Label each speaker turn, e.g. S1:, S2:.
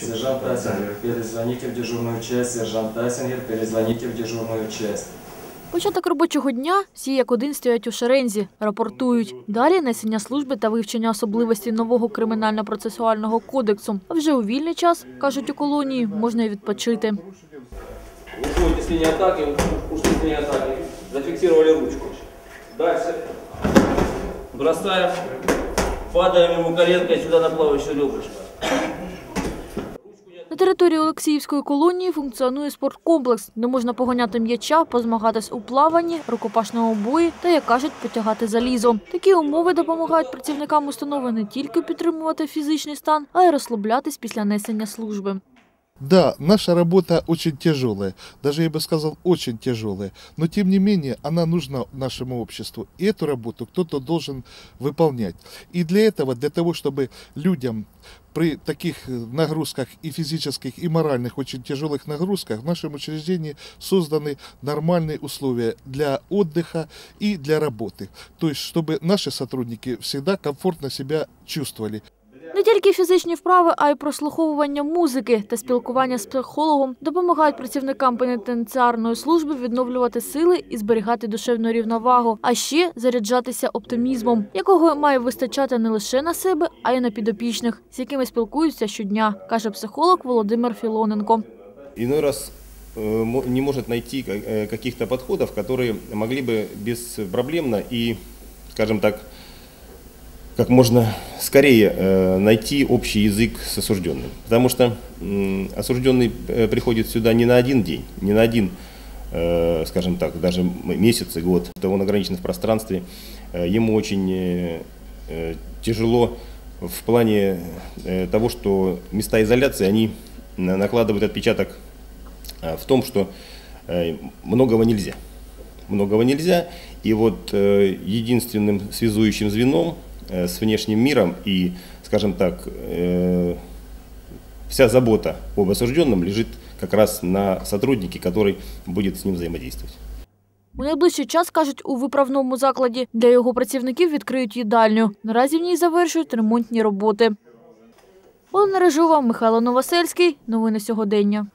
S1: Сержант Тайсингер, перезвоните в дежурную часть. Сержант Тайсингер, перезвоните в дежурную часть.
S2: Початок робочого дня всі як один стоять у шерензі, рапортують. Далі несення служби та вивчення особливостей нового кримінально-процесуального кодексу. А вже у вільний час, кажуть у колонії, можна й відпочити.
S3: С линии атаки, ушли линии атаки, зафиксировали ручку. Дальше. Бросаем, падаем ему коленкой сюда на плавающую ребрышко.
S2: Території Олексіївської колонії функціонує спорткомплекс, де можна поганяти м'яча, позмагатись у плаванні, рукопашному бої та, як кажуть, потягати залізо. Такі умови допомагають працівникам установи не тільки підтримувати фізичний стан, а й розслаблятись після несення служби.
S4: Да, наша работа очень тяжелая, даже я бы сказал, очень тяжелая, но тем не менее она нужна нашему обществу. И эту работу кто-то должен выполнять. И для этого, для того, чтобы людям при таких э, нагрузках и физических, и моральных, очень тяжелых нагрузках в нашем учреждении созданы нормальные условия для отдыха и для работы. То есть, чтобы наши сотрудники всегда комфортно себя чувствовали.
S2: Не тільки фізичні вправи, а й прослуховування музики та спілкування з психологом допомагають працівникам пенітенціарної служби відновлювати сили і зберігати душевну рівновагу, а ще заряджатися оптимізмом, якого має вистачати не лише на себе, а й на підопічних, з якими спілкуються щодня, каже психолог Володимир Філоненко.
S5: иной раз э, мо- не может найти ка- э, каких-то подходов, которые могли бы беспроблемно и, скажем так, как можно скорее э, найти общий язык с осужденным. Потому что осужденный э, приходит сюда не на один день, не на один, э, скажем так, даже месяц и год. Он ограничен в пространстве. Ему очень тяжело в плане того, что места изоляции, они на- накладывают отпечаток в том, что многого нельзя. Многого нельзя. И вот единственным связующим звеном с внешним миром и, скажем так, э, вся забота об осужденном лежит как раз на сотруднике, который будет с ним взаимодействовать.
S2: У найближчий час, кажуть, у виправному закладі для його працівників відкриють їдальню. Наразі в ній завершують ремонтні роботи. Олена Режова, Михайло Новосельський. Новини сьогодення.